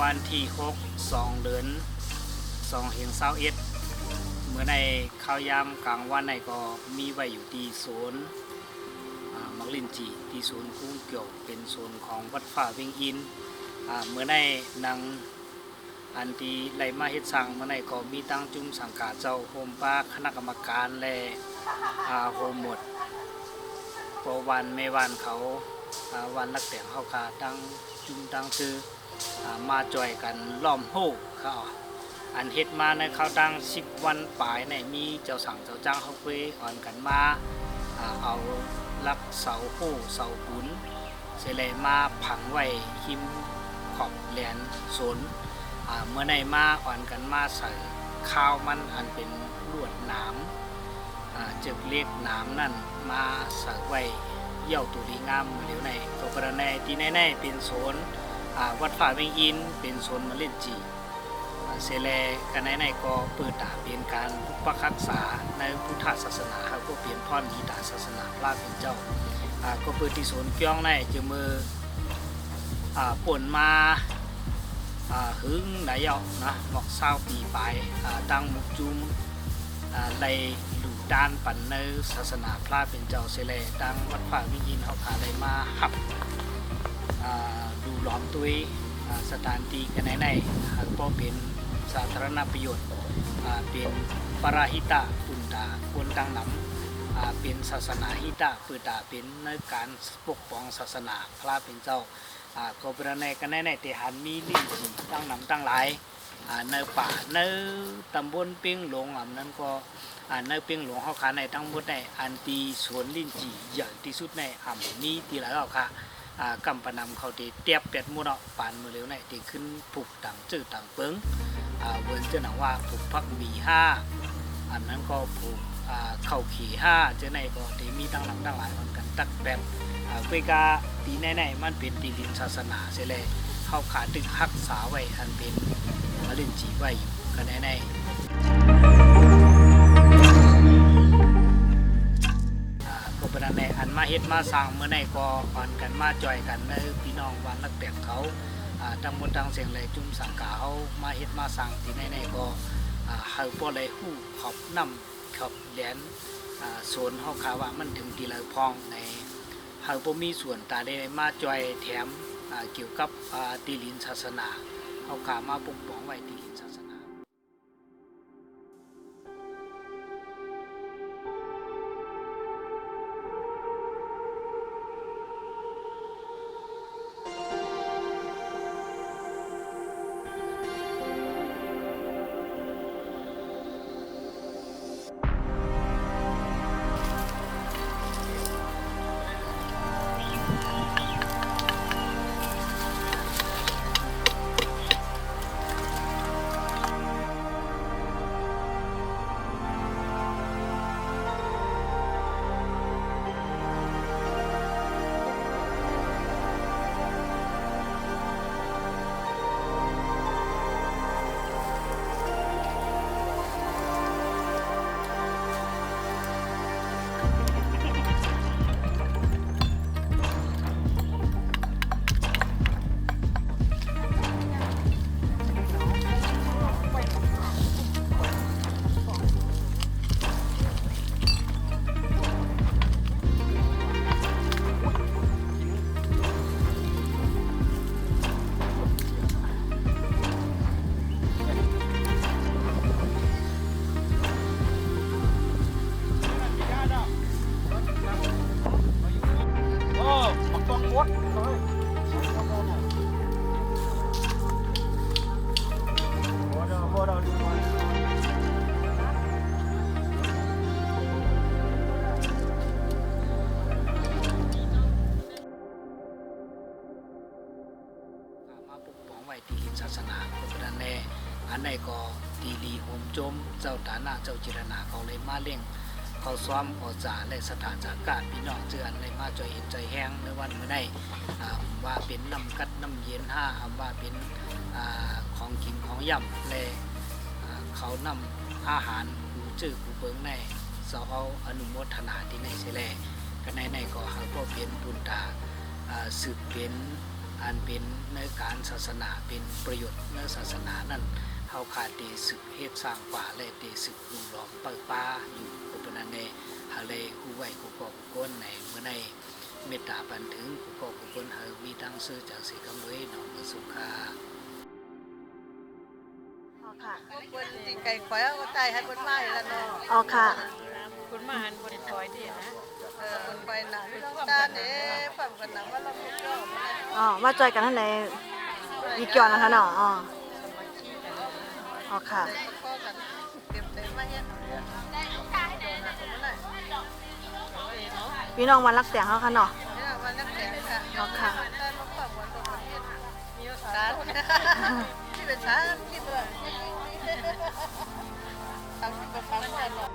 วันที่หกสองเดือนสองเหียงเศร้าเอ็ดเมื่อในข้าวยามกลางวันในก็มีไว้อยู่ที่ศูนย์มักลินจีที่ศูนย์คุ้งเกี่ยวเป็นศูนย์ของวัดฝ่าเวียงอินเมื่อในนางอันที่ไหลมาเฮ็ดสั่งเมื่อในก็มีตั้งจุ่มสังกาเจ้าโฮมป้าคณะกรรมการและโฮมหมดเพระวันไม่วันเขาวันนักแต่งเขาคาตั้ง จุ่มตั้งคือมาจอยกันล้อมโฮเขาอันเฮ็ดมาในเขาวตังสิบวันปลายในมีเจ้าสั่งเจ้าจ้างเขาคุยอ่อนกันมาเอาลักเสาโฮเสาหุนเสร็จเลยมาผังไว้หิมขอบแหลนสนเมื่อในมาอ่อนกันมาใส่ข้าวมันอันเป็นลวดหนามอ่าจึกเรียกหนามนั่นมาใส่ไว้ เยี่ยวตัวดีงามเหลวในตัวกระแนที่แน่ๆเป็นโซนวัดฝ่าเวงอิน เป็นโซนมาเล่นจีเซเลกันในในก็เปิดตาเป็นการปกปักรักษาในพุทธศาสนาครับก็เปลี่ยนพ่อนมีตาศาสนาพระเป็นเจ้าก็เปิดที่โซนเกี้ยงในจะมืออ่าป่นมาหึงไหนเยานะหมอกเศร้าปีไปตั้งมุกจุมใน ด้านปันในศาสนาพระเป็นเจ้าเซเลตั้งวัดฝ่าวียงอินเขาขาได้มาหับดูหลอมตุยสถานที่กันไหนๆหากพอเป็นสาธารณประโยชน์เป็นปราหิตะปุนตาควรตั้งนำเป็นศาสนาหิตะปืตาเป็นในการปกป้องศาสนาพระเป็นเจ้าก็เป็นในกันไหนๆแต่หันมีลิ้นตั้งนำตั้งหลายอ่าในป่าในตำบลเปียงหลงอะนั้นก็ อ่าในเปียงหลวงเขาขาในทั้งหมดในอันตีสวนลิ้นจีใหญ่ที่สุดในอ่ำนี้ที่หลายเอาค่ะอ่ากำปนำเขาตีเตียบเป็ดมูเนาะปานมือเร็วในตีขึ้นผูกต่างจื้อต่างเปิงอ่าเวิร์นเจ้าหนังว่าผูกพักมีห้าอันนั้นก็ผูกอ่าเข่าขี่ห้าเจ้าในก็ตีมีตั้งหลังตั้งหลายคนกันตักแบบอ่าเพื่อกาตีแน่ๆมันเป็นตีดินศาสนาเสียเลยเข้าขาดึกหักษาไว้อันเป็นมะเร็งจีไว้อยู่กันแน่ๆ ป็นอันในอันมาเฮ็ดมาสร้างเมื่อในก็อ่อนกันมาจอยกันในพี่น้องวันนักแต่งเขาอ่าทั้งหมดทั้งเสียงเลยจุ่มสังกาเขามาเฮ็ดมาสร้างที่ในในก็อ่าเฮาบ่เลยฮู้ขอบนำขอบแหลนอ่าโซนเฮาคาว่ามันถึงที่เลยพองในเฮาบ่มีส่วนตาได้มาจอยแถมอ่าเกี่ยวกับอ่าตีลินศาสนาเฮาขามาปกป้องไว้ตีลิน นใดก็ตีดีโหมจม เจ้าฐานะเจ้าจิรนาเขาเลยมาเลี้ยงเขาซ้อมออจาและสถานจากการพี่น้องเจออันเลยมาจอยเห็นใจแห้งในวันเมื่อใดอ่ว่าเป็นน้ำกัดน้ำเย็นห้าว่าเป็นอของกินของย่ำและอ่าเขานำอาหารกูจื้อกูเบิงในเสาเอาอนุโมทนาที่ในเสแลกันในในก็หาก็เป็นบุญตาสืบเป็นอันเป็นในการศาสนาเป็นประโยชน์ในศาสนานั้น เฮาขาดเตศึกเฮ็ดสร้างป่าและเตศึกลุมล้อมเปิดป่าอยู่กุปนันเนหาเลยฮู้ไว้กุกอกกุกคนในเมื่อในเมตตาปันถึงกุกอกกุกคนเฮามีทั้งซื้อจากสีกำเลยหนองมือสุขาอ๋อค่ะคนจริงไก่ควายเอาใจให้คนมาอยู่แล้วเนาะอ๋อค่ะคุณมาหันบนถอยดีนะเออคนไปหนังตาเนี่ยฝันกันหนังว่าเราไม่ชอบอ๋อมาจอยกันนั่นแหละมีเกี่ยวนะคะเนาะอ๋อ อ๋อค่ะ พี่น้องวันรักเสียงเขาค่ะเนาะวันนักแข่งค่ะอ๋อค่ะมีสารที่เป็นสารที่แบบทำที่เป็นสารกันเนาะ